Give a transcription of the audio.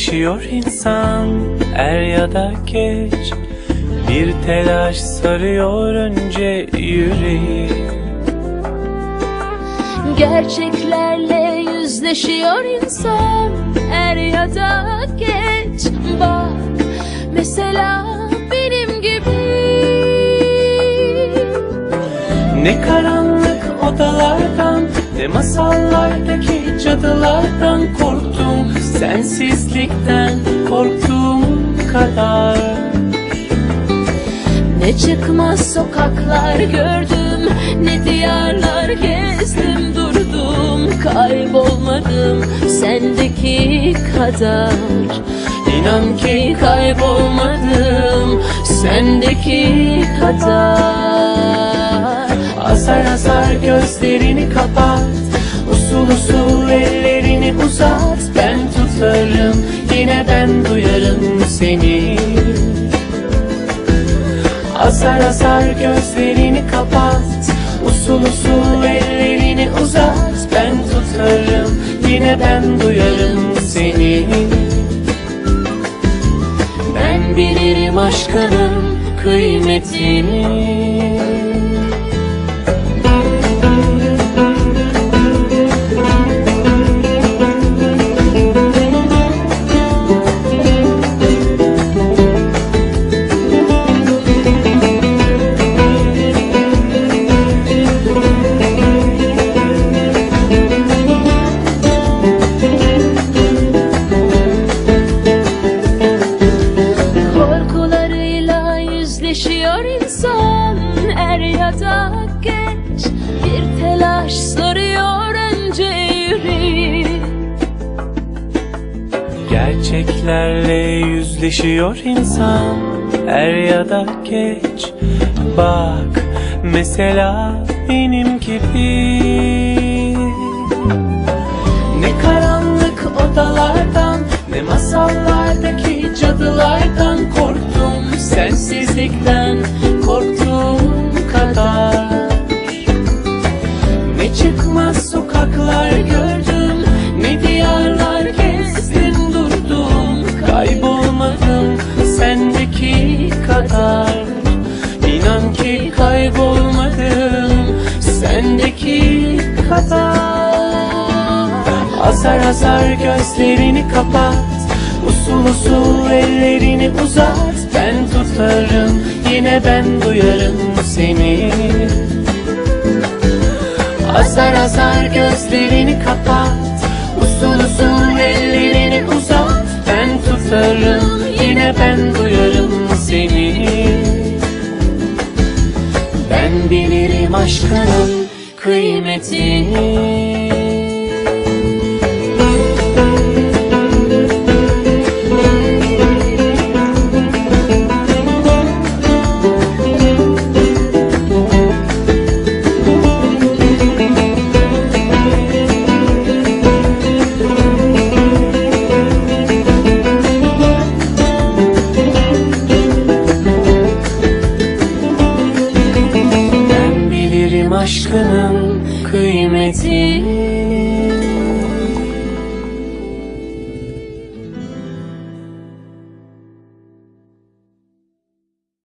Yüzleşiyor insan er ya da geç. Bir telaş sarıyor önce yüreği. Gerçeklerle yüzleşiyor insan Er ya da geç. Bak mesela benim gibi. Ne karanlık odalardan Ne masallardaki Sensizlikten korktuğum kadar. Ne çıkmaz sokaklar gördüm Ne diyarlar gezdim durdum Kaybolmadım sendeki kadar. İnan ki kaybolmadım sendeki kadar. Azar azar gözlerini kapat Usul usul ellerini uzat Ben tutarım yine ben duyarım seni. Azar azar gözlerini kapat Usul usul ellerini uzat. Ben tutarım yine ben duyarım seni. Ben bilirim aşkının kıymetini Gerçeklerle yüzleşiyor insan Er ya da geç. Bak mesela benim gibi. Ne karanlık odalardan Ne masallardaki cadılardan korktum. Sensizlikten Azar azar gözlerini kapat. Usul usul ellerini uzat. Ben tutarım yine ben duyarım seni. Azar azar gözlerini kapat. Usul usul ellerini uzat. Ben tutarım yine ben duyarım seni. Ben bilirim aşkının kıymetini